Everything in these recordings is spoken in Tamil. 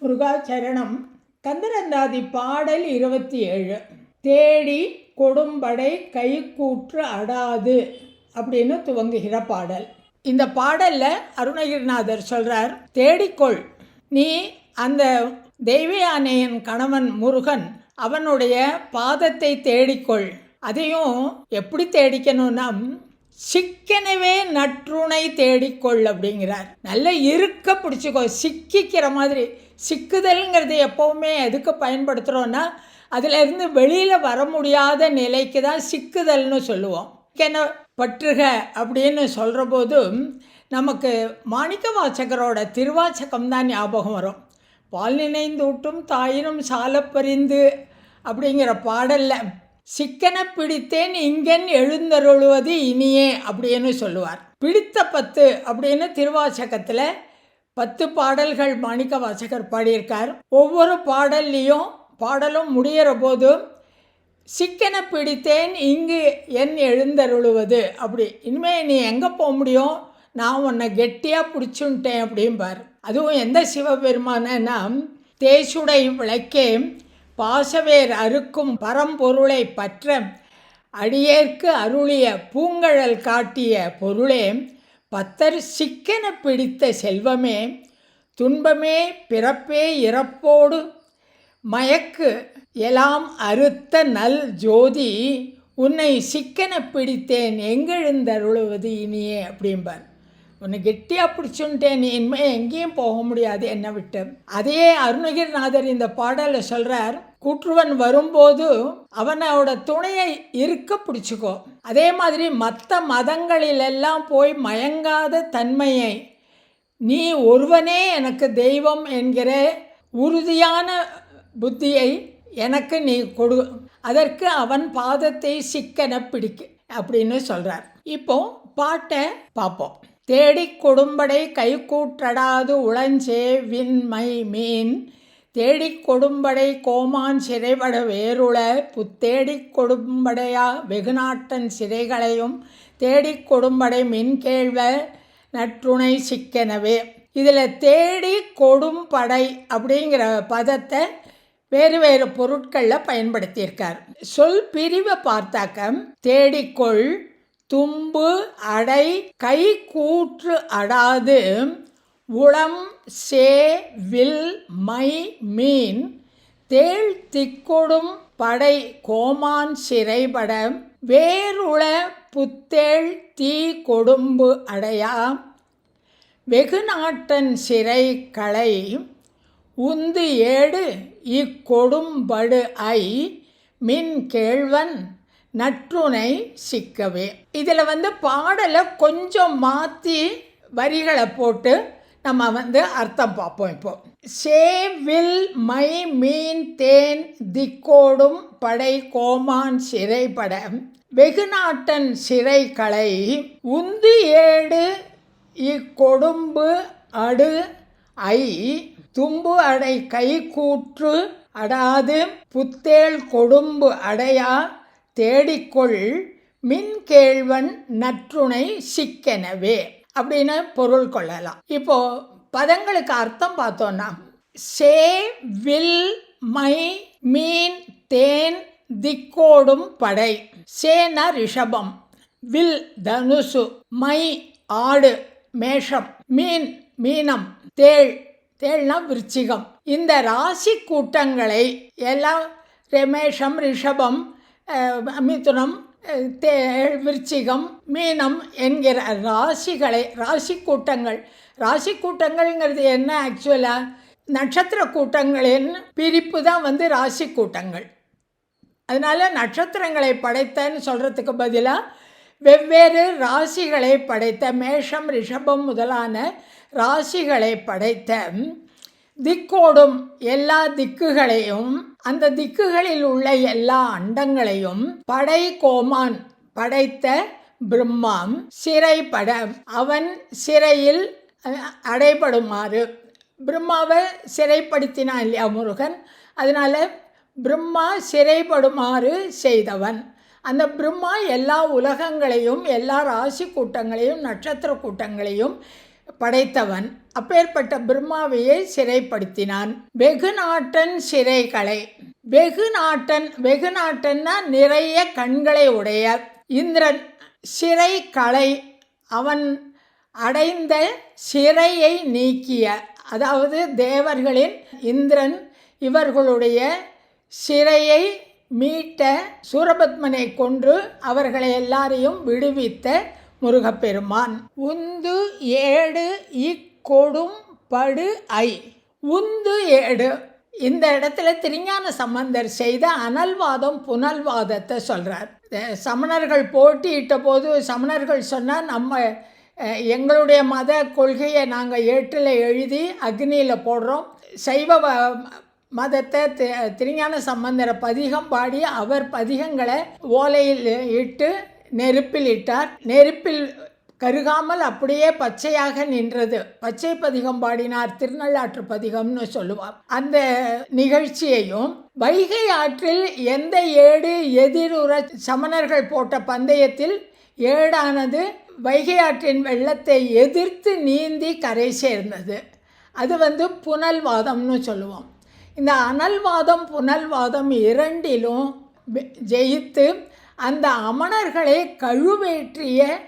முருகாச்சரணம். கந்தரந்தாதி பாடல் இருபத்தி ஏழு தேடி கொடும்படை கைக்கூற்று அடாது அப்படின்னு துவங்குகிற பாடல். இந்த பாடலில் அருணகிரிநாதர் சொல்கிறார் தேடிக்கொள். நீ அந்த தெய்வயானையின் கணவன் முருகன் அவனுடைய பாதத்தை தேடிக்கொள். அதையும் எப்படி தேடிக்கணும்னா சிக்கனவே நற்றுணை தேடிக்கொள் அப்படிங்கிறார். நல்ல இருக்க பிடிச்சிக்கோ சிக்கிக்கிற மாதிரி. சிக்குதல்ங்கிறது எப்போவுமே எதுக்கு பயன்படுத்துகிறோன்னா அதிலிருந்து வெளியில் வர முடியாத நிலைக்கு தான் சிக்குதல்னு சொல்லுவோம். சிக்கன பற்றுக அப்படின்னு சொல்கிற போது நமக்கு மாணிக்க வாசகரோட திருவாச்சகம் தான் ஞாபகம் வரும். பால் நினைந்தூட்டும் தாயினும் சாலப்பறிந்து அப்படிங்கிற பாடலில் சிக்கனை பிடித்தேன் இங்கன் எழுந்தருளுவது இனியே அப்படின்னு சொல்லுவார். பிடித்த பத்து அப்படின்னு திருவாசகத்தில் பத்து பாடல்கள் மாணிக்க வாசகர் பாடியிருக்கார். ஒவ்வொரு பாடல்லையும் பாடலும் முடிகிற போதும் சிக்கனை பிடித்தேன் இங்கு என் எழுந்தருளுவது அப்படி இனிமேல் நீ எங்கே போக முடியும்? நான் உன்னை கெட்டியாக பிடிச்சுன்ட்டேன் அப்படிம்பார். அதுவும் எந்த சிவபெருமானன்னா தேசுடை விளக்கே பாசவேர் அறுக்கும் பரம்பொருளை பற்ற அடியேற்கு அருளிய பூங்கழல் காட்டிய பொருளே பத்தர் சிக்கென பிடித்த செல்வமே துன்பமே பிறப்பே இறப்போடு மயக்கு எலாம் அறுத்த நல் ஜோதி உன்னை சிக்கென பிடித்தேன் எங்கெழுந்தருளுவது இனியே? அப்படிம்பார். உன்னை கெட்டியாக பிடிச்சுன்ட்டேன் நீ இனிமேல் எங்கேயும் போக முடியாது என்னை விட்டு. அதே அருணகிரிநாதர் இந்த பாடலை சொல்கிறார் கூற்றுவன் வரும்போது அவனோட துணையை இருக்க பிடிச்சிக்கோ. அதே மாதிரி மற்ற மதங்களிலெல்லாம் போய் மயங்காத தன்மையை நீ ஒருவனே எனக்கு தெய்வம் என்கிற உறுதியான புத்தியை எனக்கு நீ கொடு. அதற்கு அவன் பாதத்தை சிக்கன பிடிக்கு. அப்படின்னு சொல்கிறார் இப்போ பாட்டை பார்ப்போம். தேடிக் கொடும்படை கைக்கூற்றடாது உளஞ்சே விண்மை மீன். தேடிக் கொடும்படை கோமான் சிறைபட வேறுள புத்தேடிக் கொடும்படையா வெகுநாட்டன் சிறைகளையும் தேடிக் கொடும்படை மின்கேழ்வ நற்றுணை சிக்கனவே. இதில் தேடி கொடும்படை அப்படிங்கிற பதத்தை வேறு வேறு பொருட்களில் பயன்படுத்தியிருக்கார். சொல் பிரிவை பார்த்தாக்க தேடிக்கொள் தும்பு அடை கை கூற்று அடாது. உளம் சே வில் மை மீன். தேள் திக்கொடும் படை கோமான் சிறைபட. வேறுள புத்தேள் தீ கொடும்பு அடையா. வெகுநாட்டன் சிறை களை உந்து ஏடு இக்கொடும்படு ஐ. மின் கேழ்வன் நற்றுணை சிக்கவே. இதில் வந்து பாடலை கொஞ்சம் மாற்றி வரிகளை போட்டு நம்ம வந்து அர்த்தம் பார்ப்போம் இப்போ. சே வில் மை மீன் தேன் திக்கோடும் படை கோமான் சிறைப்பட வெகுநாட்டன் சிறை கலை உந்து ஏடு இக்கொடும்பு அடு ஐ தும்பு அடை கை கூற்று அடாது புத்தேள் கொடும்பு அடையா தேடிக்கொள் மின் கேழ்வன் நற்றுணை சிக்கெனவே. அப்படின்னு பொருள் கொள்ளலாம். இப்போ பதங்களுக்கு அர்த்தம் பார்த்தோன்னா சே வில் மை மீன் தேன் திக்கோடும் படை. சேன ரிஷபம் வில் தனுசு மை ஆடு மேஷம் மீன் மீனம் தேள். தேள்னா விருச்சிகம். இந்த ராசி கூட்டங்களை எல்லாம் ரமேஷம் ரிஷபம் மிதுனம் தே விருச்சிகம் மீனம் என்கிற ராசிகளை ராசி கூட்டங்கள் ராசி கூட்டங்கள்ங்கிறது என்ன ஆக்சுவலாக நட்சத்திர கூட்டங்களின் பிரிப்பு தான் வந்து ராசி கூட்டங்கள் அதனால் நட்சத்திரங்களை படைத்தன்னு சொல்கிறதுக்கு பதிலாக வெவ்வேறு ராசிகளை படைத்த மேஷம் ரிஷபம் முதலான ராசிகளை படைத்த திக்கோடும் எல்லா திக்குகளையும் அந்த திக்குகளில் உள்ள எல்லா அண்டங்களையும் படை கோமான் படைத்த பிரம்மாம் சிறைப்பட அவன் சிறையில் அடைபடுமாறு. பிரம்மாவை சிறைப்படுத்தினான் இல்லையா முருகன்? அதனால் பிரம்மா சிறைப்படுமாறு செய்தவன். அந்த பிரம்மா எல்லா உலகங்களையும் எல்லா ராசி கூட்டங்களையும் நட்சத்திர கூட்டங்களையும் படைத்தவன் அப்பேற்பட்ட பிரம்மாவையே சிறைப்படுத்தினான். வெகு நாட்டன் சிறைகளை. வெகு நாட்டன் வெகு நாட்டன்னா நிறைய கண்களை உடைய இந்திரன் சிறை கலை அவன் அடைந்த சிறையை நீக்கிய அதாவது தேவர்களின் இந்திரன் இவர்களுடைய சிறையை மீட்ட சூரபத்மனை கொன்று அவர்களை எல்லாரையும் விடுவித்த முருகப்பெருமான் உந்து ஏடு இக்கொடும் படு ஐ. உந்து ஏடு இந்த இடத்துல திருஞான சம்பந்தர் செய்த அனல்வாதம் புனல்வாதத்தை சொல்கிறார் சமணர்கள் போட்டியிட்ட போது சமணர்கள் சொன்னால் நம்ம எங்களுடைய மத கொள்கையை நாங்கள் ஏற்றில் எழுதி அக்னியில் போடுறோம். சைவ வ- மதத்தை தி- திருஞான சம்பந்தர பதிகம் பாடி அவர் பதிகங்களை ஓலையில் இட்டு நெருப்பில் இட்டார் நெருப்பில் கருகாமல் அப்படியே பச்சையாக நின்றது. பச்சை பதிகம் பாடினார் திருநள்ளாற்று பதிகம்னு சொல்லுவார். அந்த நிகழ்ச்சியையும் வைகை ஆற்றில் எந்த ஏடு எதிருற சமணர்கள் போட்ட பந்தயத்தில் ஏடானது வைகை ஆற்றின் வெள்ளத்தை எதிர்த்து நீந்தி கரை சேர்ந்தது. அது வந்து புனல்வாதம்னு சொல்லுவோம். இந்த அனல்வாதம் புனல்வாதம் இரண்டிலும் ஜெயித்து அந்த அமணர்களை கழுவேற்றிய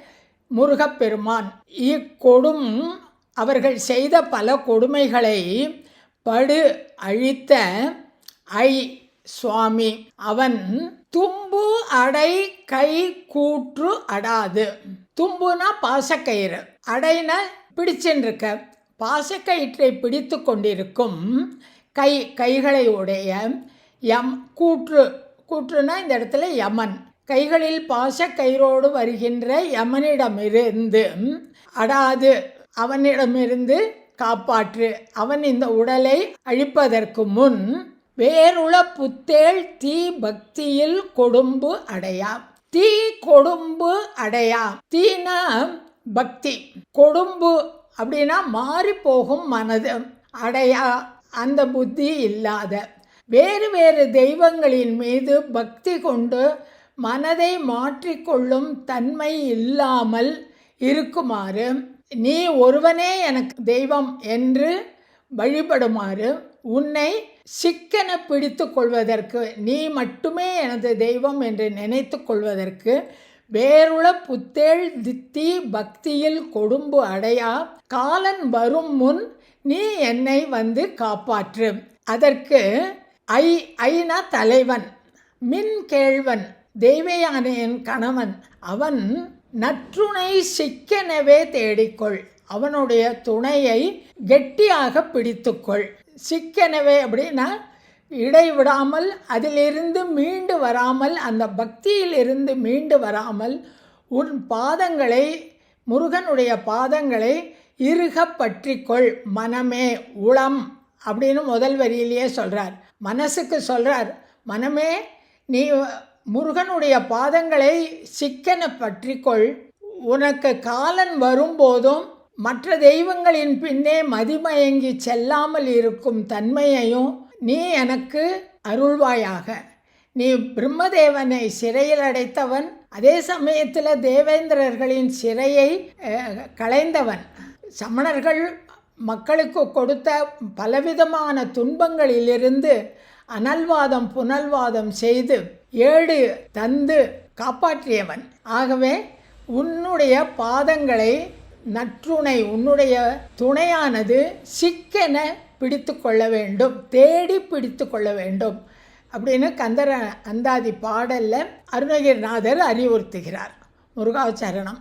முருகப்பெருமான். இக்கொடும் அவர்கள் செய்த பல கொடுமைகளை படு அழித்த ஐ சுவாமி. அவன் தும்பு அடை கை கூற்று அடாது. தும்புனா பாசக்கயிறு. அடைன பிடிச்சுருக்க பாசக்கயிற்றை பிடித்து கொண்டிருக்கும் கை கைகளை உடைய யம் கூற்று கூற்றுனா இந்த இடத்துல யமன். கைகளில் பாசக்கயிறோடு வருகின்ற யமனிடமிருந்து அடாது அவனிடமிருந்து காப்பாற்று அவன் இந்த உடலை அழிப்பதற்கு முன் வேறுள புத்தேள் தீ பக்தியில் கொடும்பு அடையா தீ கொடும்பு அடையா தீனா பக்தி. கொடும்பு அப்படின்னா மாறி போகும் மனது. அடையா அந்த புத்தி இல்லாத. வேறு வேறு தெய்வங்களின் மீது பக்தி கொண்டு மனதை மாற்றிக்கொள்ளும் தன்மை இல்லாமல் இருக்குமாறு நீ ஒருவனே எனக்கு தெய்வம் என்று வழிபடுமாறு உன்னை சிக்கன பிடித்து கொள்வதற்கு நீ மட்டுமே எனது தெய்வம் என்று நினைத்து கொள்வதற்கு வேறுள புத்தேள் தித்தி பக்தியில் கொடும்பு அடையா காலன் வரும் முன் நீ என்னை வந்து காப்பாற்று. அதற்கு ஐ ஐனா தலைவன் மின் கேழ்வன் தெய்வயானையின் கணவன் அவன் நற்றுணை சிக்கெனவே தேடிக்கொள். அவனுடைய துணையை கெட்டியாக பிடித்துக்கொள். சிக்கெனவே அப்படின்னா இடைவிடாமல் அதிலிருந்து மீண்டு வராமல் அந்த பக்தியிலிருந்து மீண்டு வராமல் உன் பாதங்களை முருகனுடைய பாதங்களை இறுக பற்றிக்கொள். மனமே உளம் அப்படின்னு முதல் வரியிலேயே சொல்கிறார் மனசுக்கு சொல்கிறார் மனமே நீ முருகனுடைய பாதங்களை சிக்கன பற்றிக்கொள். உனக்கு காலன் வரும்போதும் மற்ற தெய்வங்களின் பின்னே மதிமயங்கி செல்லாமல் இருக்கும் தன்மையையும் நீ எனக்கு அருள்வாயாக. நீ பிரம்மதேவனை சிறையில் அடைத்தவன் அதே சமயத்தில் தேவேந்திரர்களின் சிறையை களைந்தவன். சமணர்கள் மக்களுக்கு கொடுத்த பலவிதமான துன்பங்களிலிருந்து அனல்வாதம் புனல்வாதம் செய்து ஏடு தந்து காப்பாற்றியவன். ஆகவே உன்னுடைய பாதங்களை நற்றுணை உன்னுடைய துணையானது சிக்கென பிடித்து கொள்ள வேண்டும் தேடி பிடித்து கொள்ள வேண்டும் அப்படின்னு கந்தர அந்தாதி பாடலில் அருணகிரிநாதர் அறிவுறுத்துகிறார். முருகாச்சரணம்